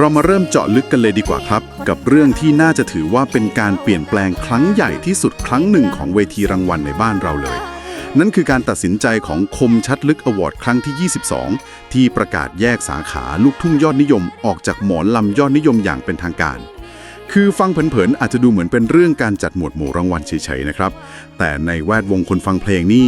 เรามาเริ่มเจาะลึกกันเลยดีกว่าครับ กับเรื่องที่น่าจะถือว่าเป็นการเปลี่ยนแปลงครั้งใหญ่ที่สุดครั้งหนึ่งของเวทีรางวัลในบ้านเราเลย นั่นคือการตัดสินใจของคมชัดลึกอวอร์ดครั้งที่ 22 ที่ประกาศแยกสาขาลูกทุ่งยอดนิยมออกจากหมอนลำยอดนิยมอย่างเป็นทางการ คือฟังเผินๆอาจจะดูเหมือนเป็นเรื่องการจัดหมวดหมู่รางวัลเฉยๆนะครับ แต่ในแวดวงคนฟังเพลงนี่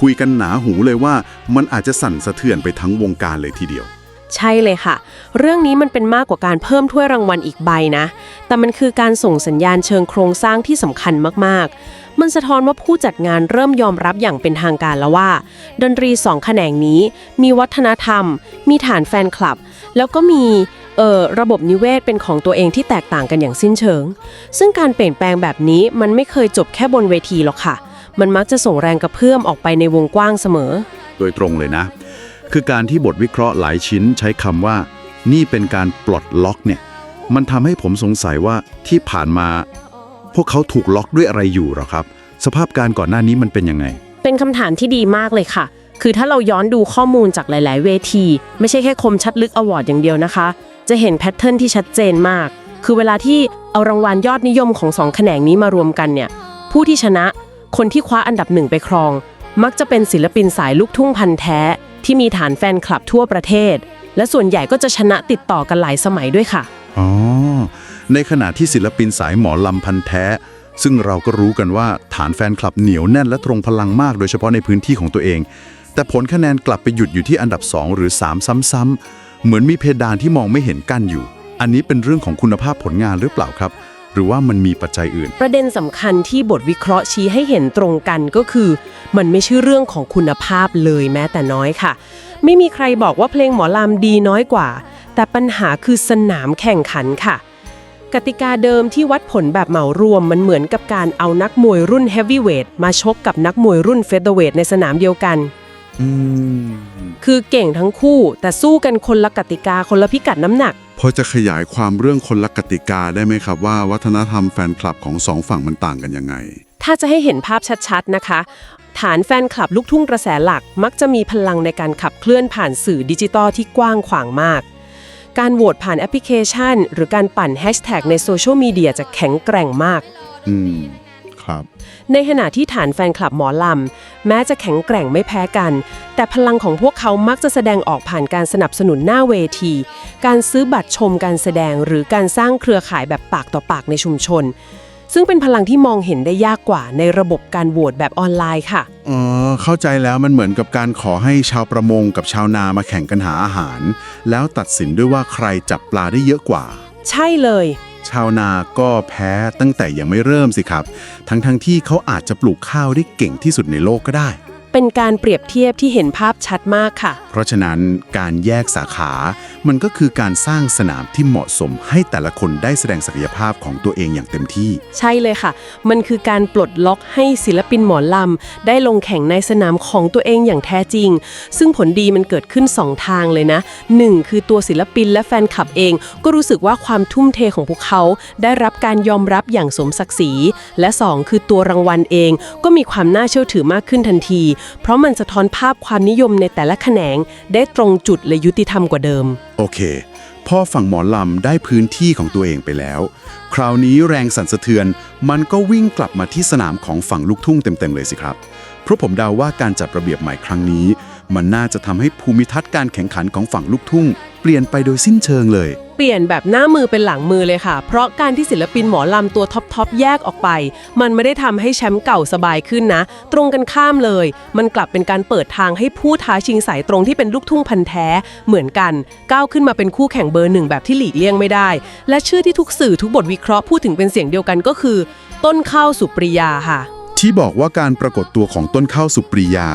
คุยกันหนาหูเลยว่ามันอาจจะสั่นสะเทือนไปทั้งวงการเลยทีเดียว ใช่เลยค่ะ เรื่องนี้มันเป็นมากกว่าการเพิ่มถ้วยรางวัลอีกใบนะ แต่มันคือการส่งสัญญาณเชิงโครงสร้างที่สำคัญมากๆ มันสะท้อนว่าผู้จัดงานเริ่มยอมรับอย่างเป็นทางการแล้วว่า ดนตรีสองแขนงนี้ มีวัฒนธรรม มีฐานแฟนคลับ แล้วก็มีเอ่อระบบนิเวศเป็นของตัวเองที่แตกต่างกันอย่างสิ้นเชิง ซึ่งการเปลี่ยนแปลงแบบนี้มันไม่เคยจบแค่บนเวทีหรอกค่ะ มันมักจะส่งแรงกระเพื่อมออกไปในวงกว้างเสมอ โดยตรงเลยนะ คือการที่บทวิเคราะห์หลายชิ้นใช้คำว่า นี่เป็นการปลดล็อกเนี่ย มันทำให้ผมสงสัยว่าที่ผ่านมา พวกเขาถูกล็อกด้วยอะไรอยู่หรอครับ สภาพการก่อนหน้านี้มันเป็นยังไง เป็นคำถามที่ดีมากเลยค่ะ คือถ้าเราย้อนดูข้อมูลจากหลาย ๆ เวที ไม่ใช่แค่คมชัดลึกอวอร์ดอย่างเดียวนะคะ จะเห็นแพทเทิร์นที่ชัดเจนมาก คือเวลาที่เอารางวัลยอดนิยมของสองแขนงนี้มารวมกันเนี่ย ผู้ที่ชนะ คนที่คว้าอันดับหนึ่งไปครอง มักจะเป็นศิลปินสายลูกทุ่งพันธุ์แท้ ที่มีฐานแฟนคลับทั่วประเทศ และส่วนใหญ่ก็จะชนะติดต่อกันหลายสมัยด้วยค่ะ อ๋อ ในขณะที่ศิลปินสายหมอลำพันธ์แท้ ซึ่งเราก็รู้กันว่าฐานแฟนคลับเหนียวแน่นและตรงพลังมากโดยเฉพาะในพื้นที่ของตัวเอง แต่ผลคะแนนกลับไปหยุดอยู่ที่อันดับ 2 หรือ 3 ซ้ำๆเหมือนมีเพดานที่มองไม่เห็นกั้นอยู่ อันนี้เป็นเรื่องของคุณภาพผลงานหรือเปล่าครับ หรือว่ามันมีปัจจัยอื่น ประเด็นสำคัญที่บทวิเคราะห์ชี้ให้เห็นตรงกันก็คือ มันไม่ใช่เรื่องของคุณภาพเลยแม้แต่น้อยค่ะ ไม่มีใครบอกว่าเพลงหมอลำดีน้อยกว่า แต่ปัญหาคือสนามแข่งขันค่ะ กติกาเดิมที่วัดผลแบบเหมารวมมันเหมือนกับการเอานักมวยรุ่นเฮฟวีเวทมาชกกับนักมวยรุ่นเฟเธอร์เวทในสนามเดียวกันอืมคือเก่งทั้งคู่แต่สู้กันคนละกติกาคนละพิกัดน้ำหนัก พอจะขยายความเรื่องคนละกติกาได้ไหมครับว่าวัฒนธรรมแฟนคลับของสองฝั่งมันต่างกันยังไง ถ้าจะให้เห็นภาพชัดๆนะคะ ฐานแฟนคลับลูกทุ่งกระแสหลัก มักจะมีพลังในการขับเคลื่อนผ่านสื่อดิจิตอลที่กว้างขวางมาก การโหวตผ่านแอปพลิเคชัน หรือการปั่นแฮชแท็กในโซเชียลมีเดียจะแข็งแกร่งมาก อืม ครับ ในขณะที่ฐานแฟนคลับหมอลำ แม้จะแข็งแกร่งไม่แพ้กัน แต่พลังของพวกเขามักจะแสดงออกผ่านการสนับสนุนหน้าเวที การซื้อบัตรชมการแสดงหรือการสร้างเครือข่ายแบบปากต่อปากในชุมชน ซึ่งเป็นพลังที่มองเห็นได้ยากกว่าในระบบการโหวตแบบออนไลน์ค่ะ อ๋อ เข้าใจแล้วมันเหมือนกับการขอให้ชาวประมงกับชาวนามาแข่งกันหาอาหาร แล้วตัดสินด้วยว่าใครจับปลาได้เยอะกว่า ใช่เลย ชาวนาก็แพ้ตั้งแต่ยังไม่เริ่มสิครับ ทั้งๆทที่เขาอาจจะปลูกข้าวได้เก่งที่สุดในโลกก็ได้ เป็นการเปรียบเทียบที่เห็นภาพชัดมากค่ะ เพราะฉะนั้นการแยกสาขา มันก็คือการสร้างสนามที่เหมาะสมให้แต่ละคนได้แสดงศักยภาพของตัวเองอย่างเต็มที่ ใช่เลยค่ะ มันคือการปลดล็อกให้ศิลปินหมอลำ ได้ลงแข่งในสนามของตัวเองอย่างแท้จริง ซึ่งผลดีมันเกิดขึ้น 2 ทางเลยนะ 1. คือตัวศิลปินและแฟนคลับเอง ก็รู้สึกว่าความทุ่มเทของพวกเขา ได้รับการยอมรับอย่างสมศักดิ์ศรี และ 2 คือตัวรางวัลเอง ก็มีความน่าเชื่อถือมากขึ้นทันทีเพราะมันสะท้อนภาพความนิยมในแต่ละแขนง ได้ตรงจุดและยุติธรรมกว่าเดิม โอเค พ่อฝั่งหมอลำได้พื้นที่ของตัวเองไปแล้ว คราวนี้แรงสั่นสะเทือนมันก็วิ่งกลับมาที่สนามของฝั่งลูกทุ่งเต็มๆเลยสิครับ เพราะผมเดาว่าการจัดระเบียบใหม่ครั้งนี้ มันน่าจะทำให้ภูมิทัศน์การแข่งขันของฝั่งลูกทุ่ง เปลี่ยนไปโดยสิ้นเชิงเลย ปลี่ยนแบบหน้ามือเป็นหลังมือเลยค่ะ เพราะการที่ศิลปินหมอลำตัวท็อปทอปแยกออกไป มันไม่ได้ทำให้แชมป์เก่าสบายขึ้นนะ ตรงกันข้ามเลย มันกลับเป็นการเปิดทางให้ผู้ท้าชิงสายตรงที่เป็นลูกทุ่งพันแท้ เหมือนกัน ก้าวขึ้นมาเป็นคู่แข่งเบอร์หนึ่งแบบที่หลีกเลี่ยงไม่ได้ และชื่อที่ทุกสื่อทุกบทวิเคราะห์พูดถึงเป็นเสียงเดียวกันก็คือ ต้นข้าวสุปริยาค่ะ ที่บอกว่าการปรากฏตัวของต้นข้าวสุปรียา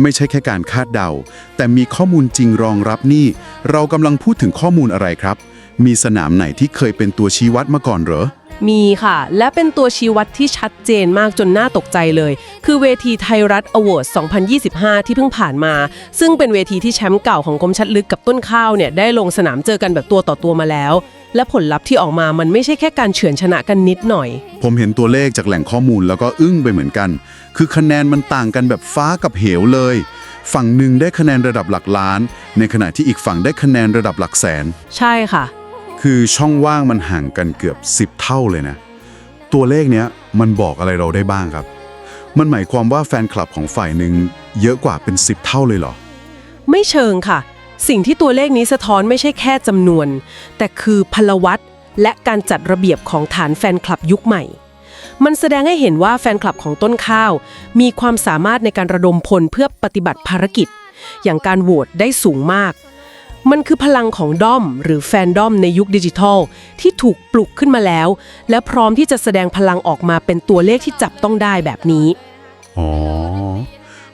ไม่ใช่แค่การคาดเดา แต่มีข้อมูลจริงรองรับนี่ เรากำลังพูดถึงข้อมูลอะไรครับ มีสนามไหนที่เคยเป็นตัวชี้วัดมาก่อนเหรอ มีค่ะ และเป็นตัวชี้วัดที่ชัดเจนมากจนน่าตกใจเลย คือเวทีไทยรัฐอวอร์ด2025 ที่เพิ่งผ่านมา ซึ่งเป็นเวทีที่แชมป์เก่าของกรมชัดลึกกับต้นข้าวเนี่ยได้ลงสนามเจอกันแบบตัวต่อตัวมาแล้ว และผลลัพธ์ที่ออกมามันไม่ใช่แค่การเฉือนชนะกันนิดหน่อย ผมเห็นตัวเลขจากแหล่งข้อมูลแล้วก็อึ้งไปเหมือนกัน คือคะแนนมันต่างกันแบบฟ้ากับเหวเลย ฝั่งหนึ่งได้คะแนนระดับหลักล้าน ในขณะที่อีกฝั่งได้คะแนนระดับหลักแสน ใช่ค่ะ คือช่องว่างมันห่างกันเกือบ 10 เท่าเลยนะ ตัวเลขเนี้ยมันบอกอะไรเราได้บ้างครับ มันหมายความว่าแฟนคลับของฝ่ายหนึ่งเยอะกว่าเป็น 10 เท่าเลยเหรอ ไม่เชิงค่ะ สิ่งที่ตัวเลขนี้สะท้อนไม่ใช่แค่จำนวน แต่คือพลวัตและการจัดระเบียบของฐานแฟนคลับยุคใหม่ มันแสดงให้เห็นว่าแฟนคลับของต้นข้าว มีความสามารถในการระดมพลเพื่อปฏิบัติภารกิจ อย่างการโหวตได้สูงมาก มันคือพลังของด้อม หรือแฟนด้อมในยุคดิจิทัล ที่ถูกปลุกขึ้นมาแล้ว และพร้อมที่จะแสดงพลังออกมาเป็นตัวเลขที่จับต้องได้แบบนี้ อ๋อ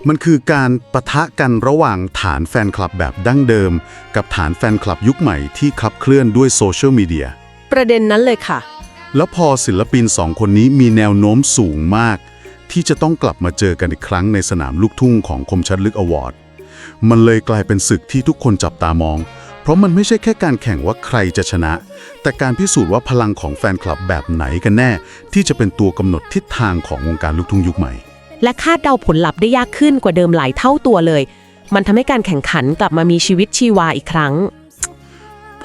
มันคือการปะทะกันระหว่างฐานแฟนคลับแบบดั้งเดิม กับฐานแฟนคลับยุคใหม่ที่ขับเคลื่อนด้วยโซเชียลมีเดีย ประเด็นนั้นเลยค่ะ แล้วพอศิลปินสองคนนี้มีแนวโน้มสูงมาก ที่จะต้องกลับมาเจอกันอีกครั้งในสนามลูกทุ่งของคมชัดลึกอวอร์ด มันเลยกลายเป็นศึกที่ทุกคนจับตามอง เพราะมันไม่ใช่แค่การแข่งว่าใครจะชนะ แต่การพิสูจน์ว่าพลังของแฟนคลับแบบไหนกันแน่ ที่จะเป็นตัวกำหนดทิศทางของวงการลูกทุ่งยุคใหม่ และคาดเดาผลลัพธ์ได้ยากขึ้นกว่าเดิมหลายเท่าตัวเลย มันทำให้การแข่งขันกลับมามีชีวิตชีวาอีกครั้ง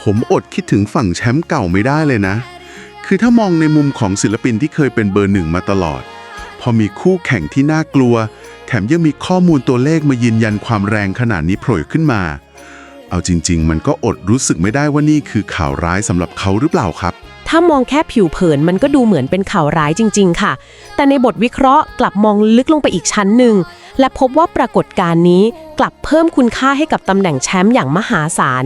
ผมอดคิดถึงฝั่งแชมป์เก่าไม่ได้เลยนะ คือถ้ามองในมุมของศิลปินที่เคยเป็นเบอร์หนึ่งมาตลอดพ อมีคู่แข่งที่น่ากลัว แถมยังมีข้อมูลตัวเลขมายืนยันความแรงขนาดนี้โผล่ขึ้นมา เอาจริง ๆ มันก็อดรู้สึกไม่ได้ว่านี่คือข่าวร้ายสำหรับเขาหรือเปล่าครับ ถ้ามองแค่ผิวเผินมันก็ดูเหมือนเป็นข่าวร้ายจริง ๆ ค่ะ แต่ในบทวิเคราะห์กลับมองลึกลงไปอีกชั้นหนึ่ง และพบว่าปรากฏการณ์นี้กลับเพิ่มคุณค่าให้กับตำแหน่งแชมป์อย่างมหาศาล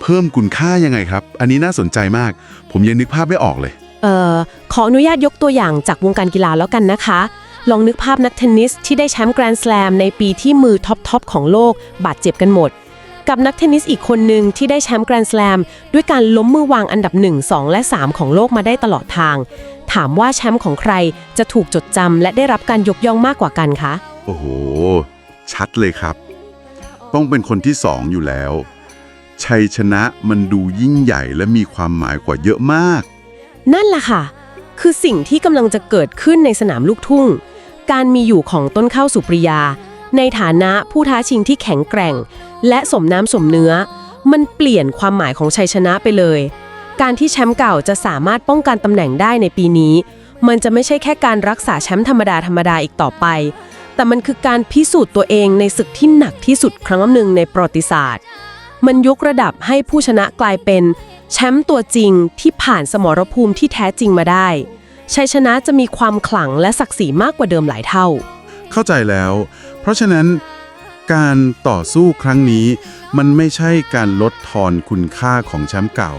เพิ่มคุณค่ายังไงครับ อันนี้น่าสนใจมาก ผมยังนึกภาพไม่ออกเลย เอ่อขออนุญาตยกตัวอย่างจากวงการกีฬาแล้วกันนะคะ ลองนึกภาพนักเทนนิสที่ได้แชมป์แกรนด์สแลมในปีที่มือท็อปๆของโลก บาดเจ็บกันหมด กับนักเทนนิสอีกคนหนึ่งที่ได้แชมป์แกรนด์สแลมด้วยการล้มมือวางอันดับ 1 2 และ 3 ของโลกมาได้ตลอดทาง ถามว่าแชมป์ของใครจะถูกจดจำและได้รับการยกย่องมากกว่ากันคะโอ้โห ชัดเลยครับ ต้องเป็นคนที่สองอยู่แล้ว ชัยชนะมันดูยิ่งใหญ่และมีความหมายกว่าเยอะมาก นั่นแหละค่ะ คือสิ่งที่กำลังจะเกิดขึ้นในสนามลูกทุ่ง การมีอยู่ของต้นข้าวสุปริยา ในฐานะผู้ท้าชิงที่แข็งแกร่ง และสมน้ำสมเนื้อ มันเปลี่ยนความหมายของชัยชนะไปเลย การที่แชมป์เก่าจะสามารถป้องกันตำแหน่งได้ในปีนี้ มันจะไม่ใช่แค่การรักษาแชมป์ธรรมดาธรรมดาอีกต่อไป แต่มันคือการพิสูจน์ตัวเองในศึกที่หนักที่สุดครั้งหนึ่งในประวัติศาสตร์ มันยกระดับให้ผู้ชนะกลายเป็น แชมป์ตัวจริงที่ผ่านสมรภูมิที่แท้จริงมาได้ ชัยชนะจะมีความขลังและศักดิ์ศรีมากกว่าเดิมหลายเท่า เข้าใจแล้ว เพราะฉะนั้นการต่อสู้ครั้งนี้ มันไม่ใช่การลดทอนคุณค่าของแชมป์เก่า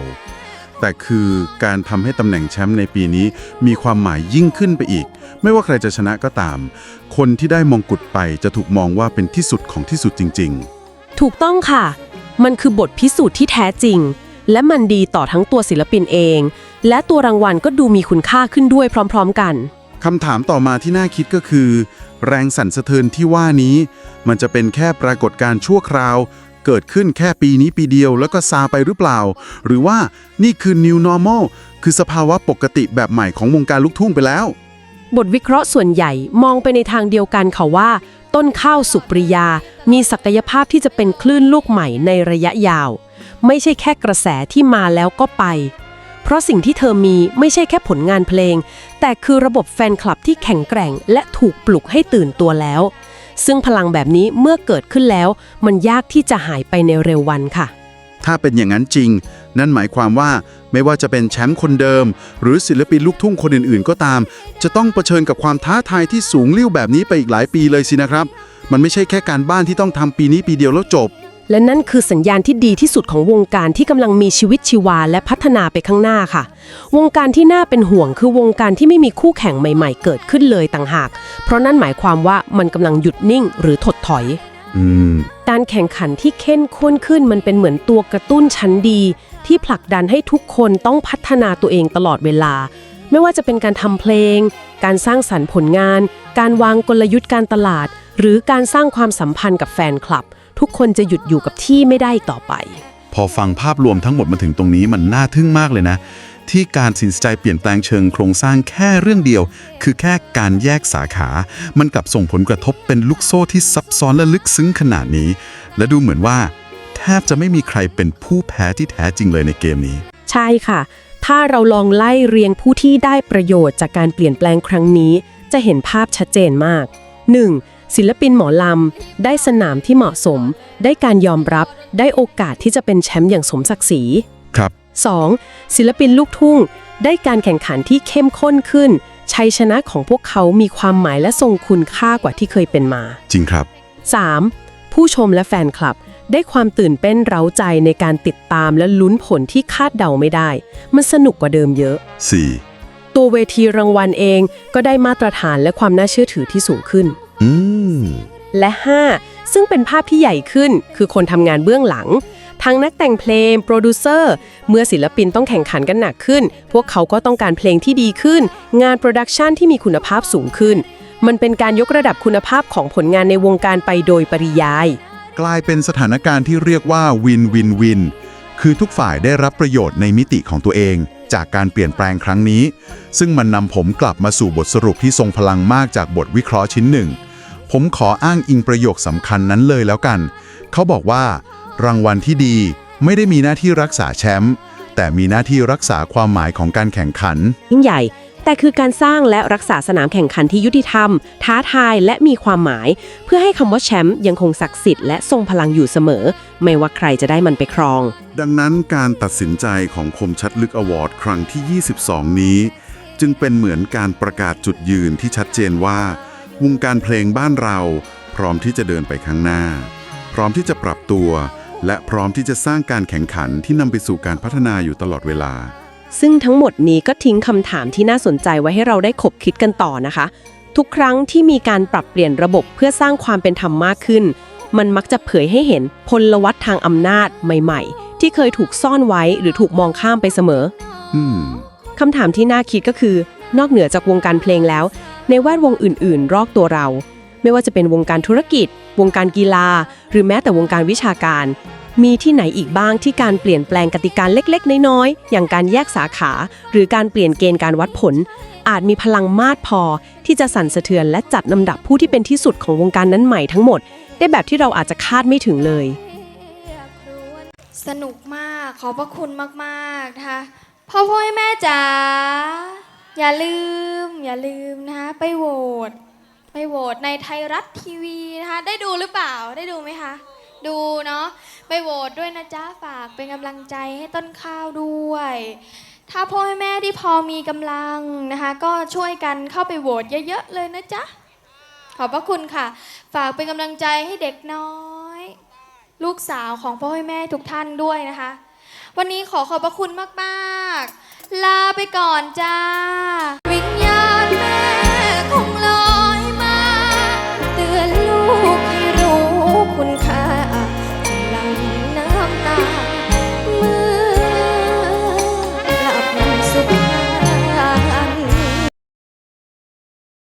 แต่คือการทำให้ตำแหน่งแชมป์ในปีนี้ มีความหมายยิ่งขึ้นไปอีก ไม่ว่าใครจะชนะก็ตาม คนที่ได้มงกุฎไปจะถูกมองว่าเป็นที่สุดของที่สุดจริง ๆ ถูกต้องค่ะ มันคือบทพิสูจน์ที่แท้จริง และมันดีต่อทั้งตัวศิลปินเอง และตัวรางวัลก็ดูมีคุณค่าขึ้นด้วยพร้อมๆกัน คำถามต่อมาที่น่าคิดก็คือ แรงสั่นสะเทือนที่ว่านี้ มันจะเป็นแค่ปรากฏการณ์ชั่วคราว เกิดขึ้นแค่ปีนี้ปีเดียวแล้วก็ซาไปหรือเปล่า หรือว่านี่คือ new normal คือสภาวะปกติแบบใหม่ของวงการลูกทุ่งไปแล้ว บทวิเคราะห์ส่วนใหญ่มองไปในทางเดียวกันค่ะว่า ต้นข้าวสุปริยา มีศักยภาพที่จะเป็นคลื่นลูกใหม่ในระยะยาว ไม่ใช่แค่กระแสที่มาแล้วก็ไป เพราะสิ่งที่เธอมีไม่ใช่แค่ผลงานเพลง แต่คือระบบแฟนคลับที่แข็งแกร่ง และถูกปลุกให้ตื่นตัวแล้ว ซึ่งพลังแบบนี้เมื่อเกิดขึ้นแล้ว มันยากที่จะหายไปในเร็ววันค่ะ ถ้าเป็นอย่างนั้นจริง นั่นหมายความว่าไม่ว่าจะเป็นแชมป์คนเดิม หรือศิลปินลูกทุ่งคนอื่น ๆ ก็ตาม จะต้องเผชิญกับความท้าทายที่สูงลิ่วแบบนี้ไปอีกหลายปีเลยสินะครับ มันไม่ใช่แค่การบ้านที่ต้องทำปีนี้ปีเดียวแล้วจบ และนั่นคือสัญญาณที่ดีที่สุดของวงการที่กำลังมีชีวิตชีวาและพัฒนาไปข้างหน้าค่ะ วงการที่น่าเป็นห่วงคือวงการที่ไม่มีคู่แข่งใหม่ๆ เกิดขึ้นเลยต่างหาก เพราะนั่นหมายความว่ามันกำลังหยุดนิ่งหรือถดถอยอืมการแข่งขันที่เข้มข้นขึ้นมันเป็นเหมือนตัวกระตุ้นชั้นดี ที่ผลักดันให้ทุกคนต้องพัฒนาตัวเองตลอดเวลา ไม่ว่าจะเป็นการทำเพลง การสร้างสรรค์ผลงาน การวางกลยุทธ์การตลาด หรือการสร้างความสัมพันธ์กับแฟนคลับ ทุกคนจะหยุดอยู่กับที่ไม่ได้อีกต่อไป พอฟังภาพรวมทั้งหมดมาถึงตรงนี้มันน่าทึ่งมากเลยนะ ที่การตัดสินใจเปลี่ยนแปลงเชิงโครงสร้างแค่เรื่องเดียว คือแค่การแยกสาขา มันกลับส่งผลกระทบเป็นลูกโซ่ที่ซับซ้อนและลึกซึ้งขนาดนี้ และดูเหมือนว่า แทบจะไม่มีใครเป็นผู้แพ้ที่แท้จริงเลยในเกมนี้ ใช่ค่ะ ถ้าเราลองไล่เรียงผู้ที่ได้ประโยชน์จากการเปลี่ยนแปลงครั้งนี้ จะเห็นภาพชัดเจนมาก 1. ศิลปินหมอลำ ได้สนามที่เหมาะสม ได้การยอมรับ ได้โอกาสที่จะเป็นแชมป์อย่างสมศักดิ์ศรี ครับ 2. ศิลปินลูกทุ่ง ได้การแข่งขันที่เข้มข้นขึ้น ชัยชนะของพวกเขามีความหมายและทรงคุณค่ากว่าที่เคยเป็นมา จริงครับ 3. ผู้ชมและแฟนคลับ ได้ความตื่นเต้นเร้าใจในการติดตามและลุ้นผลที่คาดเดาไม่ได้ มันสนุกกว่าเดิมเยอะ 4. ตัวเวทีรางวัลเองก็ได้มาตรฐานและความน่าเชื่อถือที่สูงขึ้น อืม และ 5. ซึ่งเป็นภาพที่ใหญ่ขึ้น คือคนทำงานเบื้องหลัง ทั้งนักแต่งเพลง โปรดิวเซอร์ เมื่อศิลปินต้องแข่งขันกันหนักขึ้น พวกเขาก็ต้องการเพลงที่ดีขึ้น งานโปรดักชันที่มีคุณภาพสูงขึ้น มันเป็นการยกระดับคุณภาพของผลงานในวงการไปโดยปริยาย กลายเป็นสถานการณ์ที่เรียกว่าวินวินวิน คือทุกฝ่ายได้รับประโยชน์ในมิติของตัวเอง จากการเปลี่ยนแปลงครั้งนี้ ซึ่งมันนำผมกลับมาสู่บทสรุปที่ทรงพลังมากจากบทวิเคราะห์ชิ้นหนึ่ง ผมขออ้างอิงประโยคสำคัญนั้นเลยแล้วกัน เขาบอกว่า รางวัลที่ดีไม่ได้มีหน้าที่รักษาแชมป์แต่มีหน้าที่รักษาความหมายของการแข่งขัน ยิ่งใหญ่ แต่คือการสร้างและรักษาสนามแข่งขันที่ยุติธรรม ท้าทายและมีความหมาย เพื่อให้คำว่าแชมป์ยังคงศักดิ์สิทธิ์และทรงพลังอยู่เสมอ ไม่ว่าใครจะได้มันไปครอง ดังนั้นการตัดสินใจของคมชัดลึกอวอร์ดครั้งที่ 22 นี้ จึงเป็นเหมือนการประกาศจุดยืนที่ชัดเจนว่า วงการเพลงบ้านเรา พร้อมที่จะเดินไปข้างหน้า พร้อมที่จะปรับตัว และพร้อมที่จะสร้างการแข่งขันที่นำไปสู่การพัฒนาอยู่ตลอดเวลา ซึ่งทั้งหมดนี้ก็ทิ้งคำถามที่น่าสนใจไว้ให้เราได้ขบคิดกันต่อนะคะ ทุกครั้งที่มีการปรับเปลี่ยนระบบเพื่อสร้างความเป็นธรรมมากขึ้น มันมักจะเผยให้เห็นพลวัตทางอำนาจใหม่ ๆ ที่เคยถูกซ่อนไว้หรือถูกมองข้ามไปเสมอ อืม คำถามที่น่าคิดก็คือ นอกเหนือจากวงการเพลงแล้ว ในแวดวงอื่น ๆ รอบตัวเรา ไม่ว่าจะเป็นวงการธุรกิจ วงการกีฬา หรือแม้แต่วงการวิชาการ มีที่ไหนอีกบ้างที่การเปลี่ยนแปลงกติกาเล็ก ๆ น้อย ๆ อย่างการแยกสาขา หรือการเปลี่ยนเกณฑ์การวัดผล อาจมีพลังมากพอ ที่จะสั่นสะเทือนและจัดลำดับผู้ที่เป็นที่สุดของวงการนั้นใหม่ทั้งหมด ได้แบบที่เราอาจจะคาดไม่ถึงเลย สนุกมากขอบพระคุณมากๆนะคะพ่อพ่อแม่จ๋าอย่าลืม อย่าลืมนะคะไปโหวตไปโหวตในไทยรัฐทีวีนะคะได้ดูหรือเปล่าได้ดูไหมคะดูเนาะไปโหวตด้วยนะจ๊ะฝากเป็นกำลังใจให้ต้นข้าวด้วย ถ้าพ่อแม่แม่ที่พอมีกำลังนะคะก็ช่วยกันเข้าไปโหวตเยอะๆเลยนะจ๊ะขอบพระคุณค่ะ ฝากเป็นกำลังใจให้เด็กน้อย ลูกสาวของพ่อแม่ทุกท่านด้วยนะคะ วันนี้ขอขอบพระคุณมากๆ ลาไปก่อนจ้า